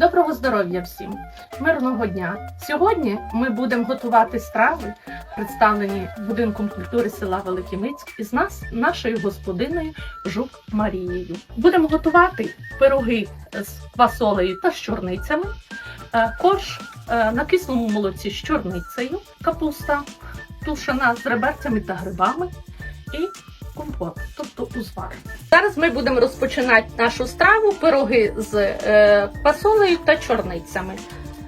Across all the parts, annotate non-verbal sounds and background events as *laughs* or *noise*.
Доброго здоров'я всім! Мирного дня! Сьогодні ми будемо готувати страви, представлені будинком культури села Великий Мицьк із нас, нашою господиною Жук Марією. Будемо готувати пироги з фасолею та з чорницями, е, корж е, на кислому молоці з чорницею, капуста тушена з реберцями та грибами і компот, тобто узвар. Зараз ми будемо розпочинати нашу страву пироги з е, фасолею та чорницями.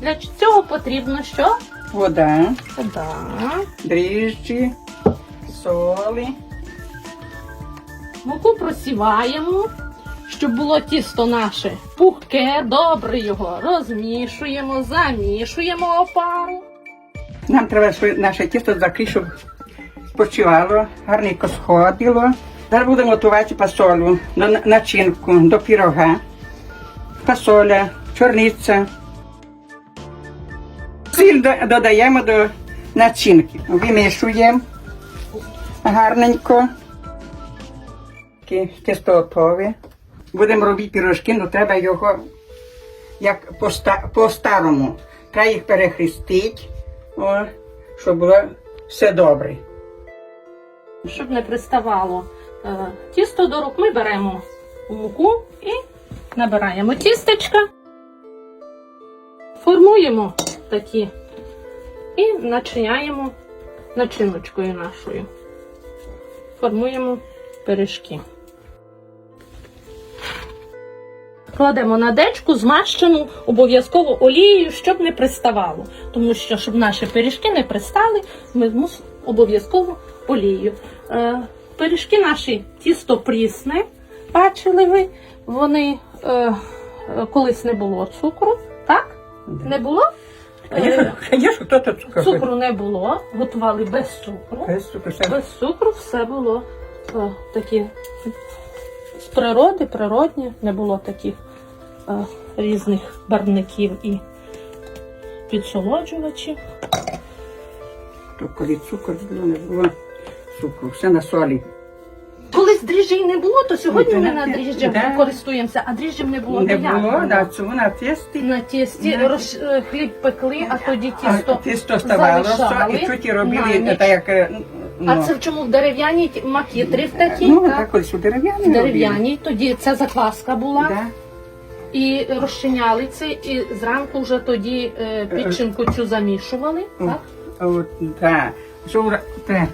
Для цього потрібно що? Вода, Вода, дріжджі, соли. муку просіваємо, щоб було тісто наше пухке, добре його розмішуємо, замішуємо опару. Нам треба наше тісто закрити, щоб спочивало, гарненько сходило. Зараз будемо готувати пасолю на начинку до пірога. Пасоля, чорниця. Сіль до- додаємо до начинки. Вимішуємо гарненько. Тісто готове. Будемо робити пірожки, але треба його як по-ста- по-старому. Треба їх перехрестити, щоб було все добре. Щоб не приставало е, тісто до рук, ми беремо муку і набираємо тістечка, формуємо такі і начиняємо начиночкою нашою. Формуємо пиріжки. Кладемо на дечку, змащену обов'язково олією, щоб не приставало. Тому що, щоб наші пиріжки не пристали, ми обов'язково олією. Е, пиріжки наші тісто прісне, бачили ви, вони е, е, колись не було цукру, так? Не було? Е, Звісно, хто то цукор. цукру не було, готували без цукру. Без цукру, все. Без цукру все було е, такі з природи, природні, не було таких е, різних барвників і підсолоджувачів. То коли цукор було, не було цукру, все на солі. Колись дріжджей не було, то сьогодні Ну, ми на да. користуємося, а дріжджів не було Не ніяк. було, да, цього на тісті На- роз, е, хліб пекли, а тоді тісто. тісто ставалося залишали і чуть і на робили, ніч. так як, е, А ну, це в чому в дерев'яній ті- макітри в такій? ну, так? так, колись у дерев'яній В дерев'яній, тоді ця закваска була. Да. І розчиняли це, і зранку вже тоді е, підчинку цю замішували. Так? От, так. Що, вра- так.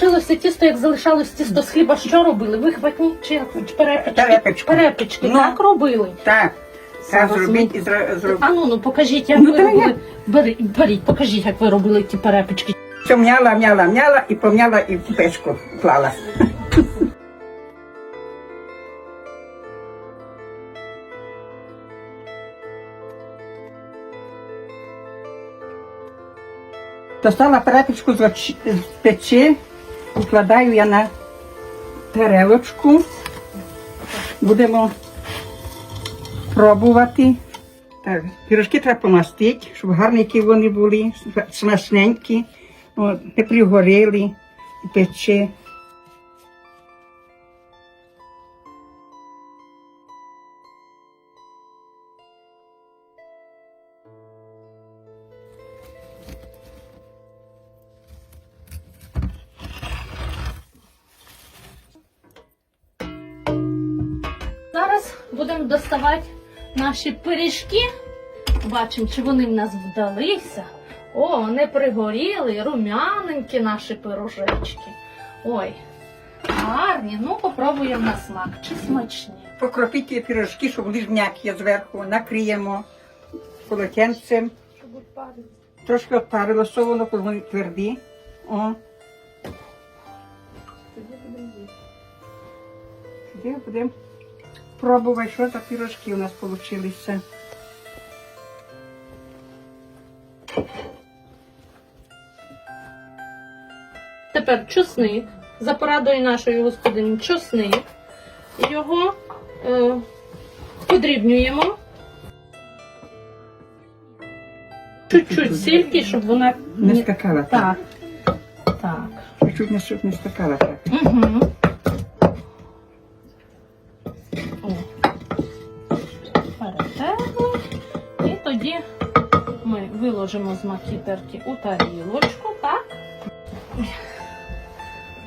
Вчилося тісто, як залишалось тісто з хліба, що робили? Вихватні чи як? Чи перепічки? Перепічку. Перепічки, Ну. так робили. Так, Зараз зробіть і зробіть. А ну, ну покажіть, як Ну, ви та робили. я- Беріть, беріть, покажіть, як ви робили ті перепічки. Все м'яла, м'яла, м'яла і пом'яла і в печку клала. Достала перепічку з оч- з печі, викладаю я на тарелочку. Будемо пробувати. Так, пірожки треба помастити, щоб гарненькі вони були, смачненькі, не пригоріли і пече. Зараз будемо доставати наші пиріжки. Бачимо, чи вони в нас вдалися. О, вони пригоріли, рум'яненькі наші пирожечки. Ой, гарні. Ну, попробуємо на смак. Чи смачні? Покропіть ті пірожки, щоб були ж м'які зверху, накриємо полотенцем. Щоб відпадали. Трошки опарилося воно, коли вони тверді. О, Тоді будемо їсти. тоді будемо пробувати, що за пірожки у нас вийшли. Тепер чосник. За порадою нашої господині чосник. Його е, подрібнюємо. Чуть-чуть сільки, щоб вона Не скакала так. Так. Так. Чуть не, щоб не скакала так. Угу. Переложимо з макітерки у тарілочку, так?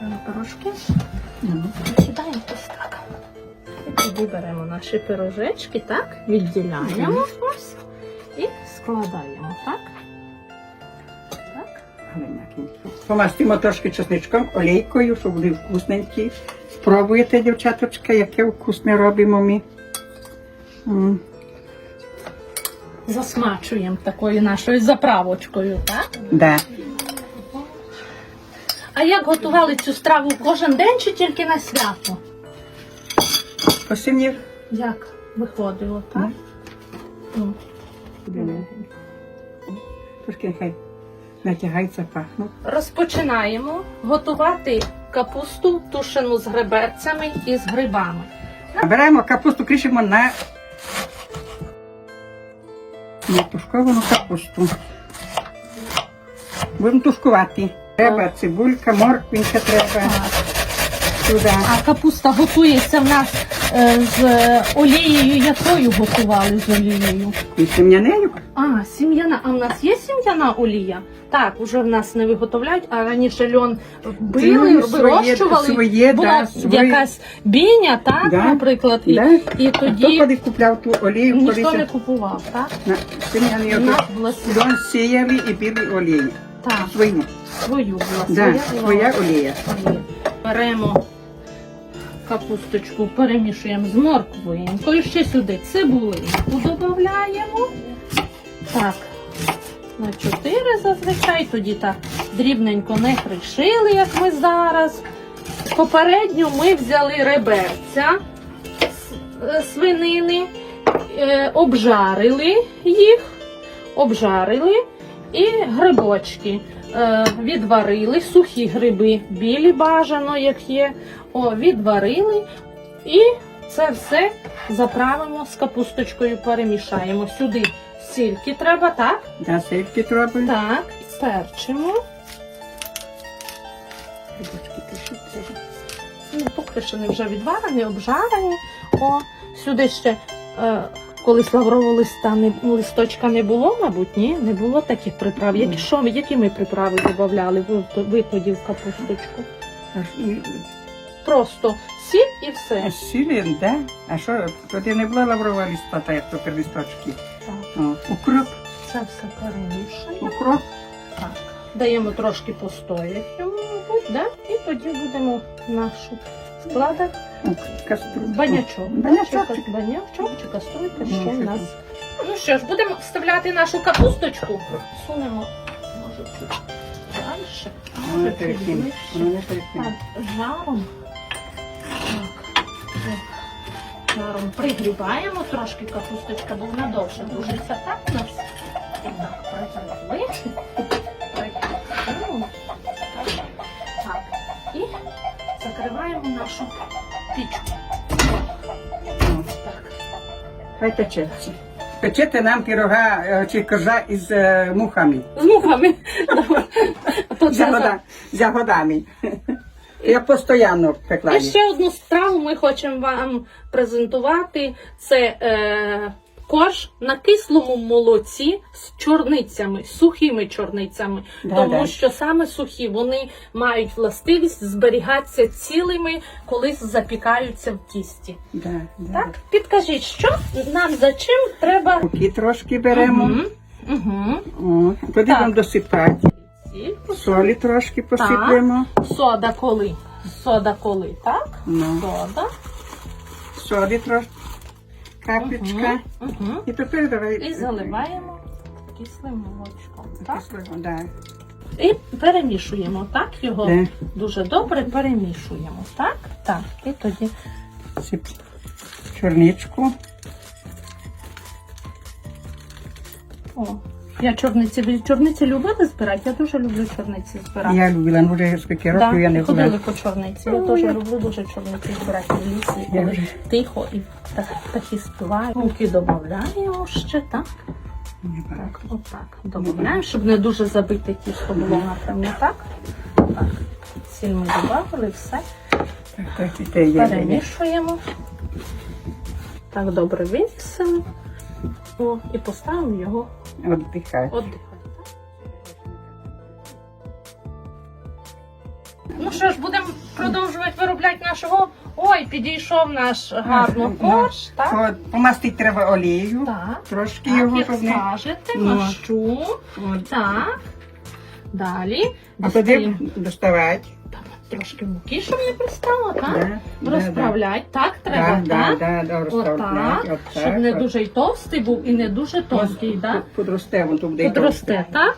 Беремо Пирожки. Кидаємо ось так. І тоді беремо наші пирожечки, так? Відділяємо ось і складаємо, так? Так. Помастимо трошки чесничком, олійкою, щоб були вкусненькі. Спробуйте, дівчаточка, яке вкусне робимо ми. Засмачуємо такою нашою заправочкою, так? Да. А як готували цю страву кожен день чи тільки на свято? Посинів. Як виходило, так? Ну. Трошки нехай натягається пахнуть. Розпочинаємо готувати капусту тушену з греберцями і з грибами. Беремо капусту, кришимо на, на тушковану капусту. Будемо тушкувати. Треба цибулька, морквинка треба сюди. А капуста готується в нас е, з олією. Якою готували з олією? І сем'янею. А, сім'яна. А в нас є сім'яна олія? Так, уже в нас не виготовляють, а раніше льон били, Ну, вирощували. своє, Була да, своє. якась біня, так, Да, наприклад, і, Да? і А хто тоді коли купляв ту олію, ніхто коли не купував, так? на Льон сіяли і били олію. так, Свою. свою була, Да, своя своя олія. олія. Беремо капусточку, перемішуємо з морквинкою, ще сюди цибулинку додаємо. Так, на 4 зазвичай, тоді так дрібненько не кришили, як ми зараз. Попередньо ми взяли реберця е, свинини, е, обжарили їх, обжарили і грибочки е, відварили, сухі гриби, білі бажано, як є. О, відварили і це все заправимо з капусточкою, перемішаємо. Сюди сільки треба, так? Да, сельки треба. Так, перчимо. Ну, поки що не вже відварені, обжарені. О, сюди ще е, колись лаврового листа не, листочка не було, мабуть, ні, не було таких приправ. Які, що, які ми приправи додавали ви, ви тоді в капусточку? Просто сіль і все. А сілі, да? А що, тоді не було лаврова листа, та як то листочки. Укроп, це все перемішуємо. укроп. Так. Даємо трошки постояти йому, да? і тоді будемо нашу складати Каструлю. банячок. Банячок. Банячок чи каструлька ще Ну, в нас. Ну що ж, будемо вставляти нашу капусточку. Сунемо, може, чуть далі. Може, чуть ближче. Воно не перекине. Так, жаром. Так. Пригрібаємо трошки капусточка, бо вона довше тушиться. Так у нас. Так, пригрібли. Пригрібли. Так. І закриваємо нашу пічку. Хай печеться. Печете нам пірога е, чи коржа із е, мухами. З мухами. *laughs* З за- ягода- з ягодами. Я постійно пекла І їх. ще одну страву ми хочемо вам презентувати. Це е, корж на кислому молоці з чорницями, сухими чорницями. Да, тому да. що саме сухі вони мають властивість зберігатися цілими, коли запікаються в тісті. Да, да. Так, підкажіть, що нам за чим треба Муки трошки беремо. Мгм. Мгм. О, тоді Так. будемо досипати. Сіль, Солі трошки посиплемо. Сода коли? Сода коли, так? Ну, Сода. солі трошки. Капічка. Угу. Угу. І тепер давай. І заливаємо кислим молочком. Так? Да. І перемішуємо так його. Да. Дуже добре перемішуємо. Так? Так. І тоді Сип чорничку. о. Я чорниці, ви чорниці любили збирати? Я дуже люблю чорниці збирати. Я любила, ну вже скільки Да, я не ходили по чорниці. Я Ну, теж я- люблю дуже чорниці збирати в лісі, Я коли вже- тихо і так, птахи співають. Муки додаємо ще, так? Так, отак. Додаємо, щоб не дуже забите тісто було напевно, так? Так. Сіль ми додали, все. Так, так, і те є. Перемішуємо. Так, добре вимісимо. О, і поставимо його Отдихати. Отдихати. Ну що ж, будемо продовжувати виробляти нашого. Ой, підійшов наш гарно корж, так? От, Помастити треба олію, Так. Трошки так, його. Як щоб не- скажете, Ну. машу. От. Так. Далі. А тоді доставати. Трошки муки, щоб не пристало, так? Да, да, Так треба, Да, так? да, да. Отак, щоб не дуже й товстий був і не дуже тонкий, так? Подросте, воно буде. Подросте, так?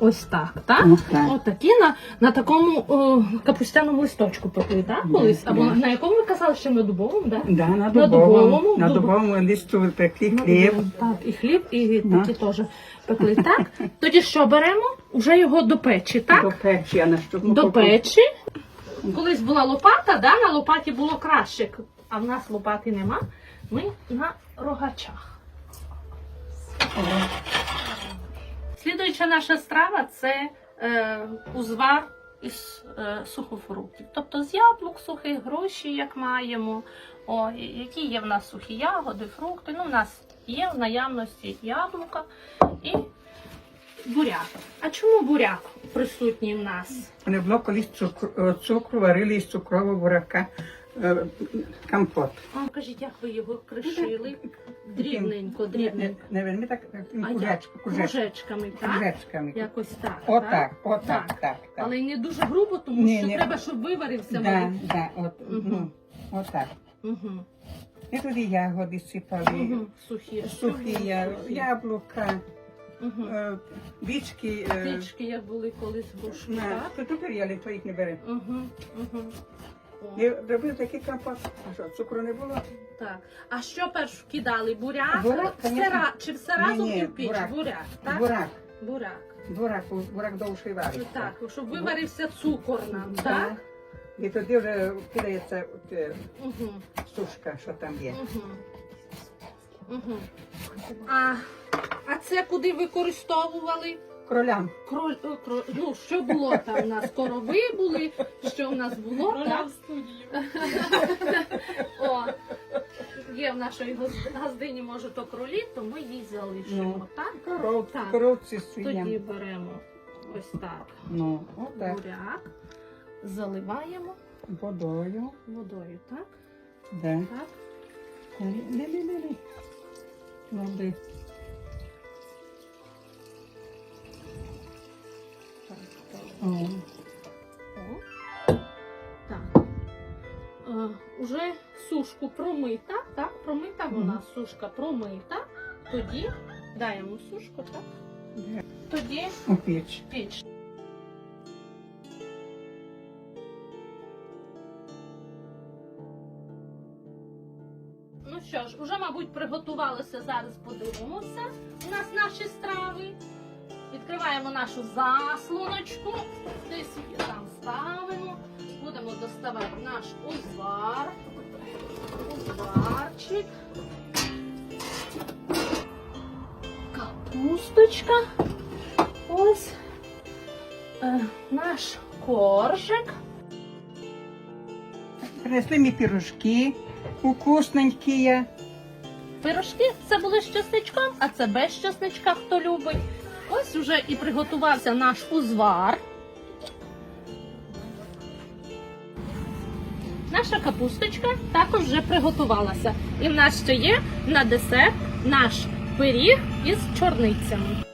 Ось так, так? Ну, так. Ось такі на, на такому о, капустяному листочку пекли, так? Колись? Або да. на якому ви казали, що на дубовому, так? Да, на На дубовому, дубовому, на дуб- дубовому листу пекли хліб. Так, і хліб, і такі теж пекли. Так? Тоді що беремо? Уже його до печі, так? До печі, а на що? До печі. Колись була лопата, да? на лопаті було краще, а в нас лопати нема. Ми на рогачах. Слідуюча наша страва це е, узвар із е, сухофруктів. Тобто з яблук сухих, груші, як маємо. О, які є в нас сухі ягоди, фрукти. Ну, в нас є в наявності яблука і буряк. А чому буряк присутній в нас? Не було колись цукру, е, цукру варили із цукрового бурака е, компот. А кажіть, як ви його кришили? Дрібненько, Не, дрібненько. не, не так, таким А як? кужечком, кужечком, Кружечками, так? кружечками. Якось так. Отак, так? отак, Так. так, так. Але й не дуже грубо, тому Ні, що ні. треба, щоб виварився. Да, да, от, Мгм. ну, отак. Угу. І туди ягоди сипали, Угу. Сухі. сухі я- яблука, Угу. е, е, Пічки, як були колись грушки, так? То тепер я то їх не бере. Угу. Угу. І робив такий компот. А що, цукру не було? Так. А що перш кидали? Буряк? Буряк, все конечно. ра... Чи все Ні, разом ні, в піч? буряк. Буряк, так? Бурак. Буряк. Бурак, бурак довший вариться. Так, щоб виварився цукор нам, так? І тоді вже кидається от, е, Угу. сушка, що там є. Угу. Угу. А, а це куди використовували? Кролям. Кроль, о, кро- ну, що було там? У нас корови були, що в нас було? так? *laughs* О, є в нашої газ- газдині, може, то кролі, то ми їй залишимо, Ну. так? Коров, Так. коровці Тоді свиням. беремо ось так. Ну, отак. Буряк, заливаємо Водою. водою, так? Да. Так. Лі-лі-лі-лі. Води. О. Так. Е, уже сушку промита, так? Промита вона сушка промита. Тоді даємо сушку, так? Да. Тоді У піч. піч. Ну що ж, уже, мабуть, приготувалися. Зараз подивимося. У нас наші страви. Відкриваємо нашу заслоночку. Десь її там ставимо. Будемо доставати наш узвар. Узварчик. Капусточка. Ось е, наш коржик. Принесли мені пірожки. Є. Пирожки це були з чесничком, а це без чесничка, хто любить. Ось уже і приготувався наш узвар. Наша капусточка також вже приготувалася. І в нас ще є на десерт наш пиріг із чорницями.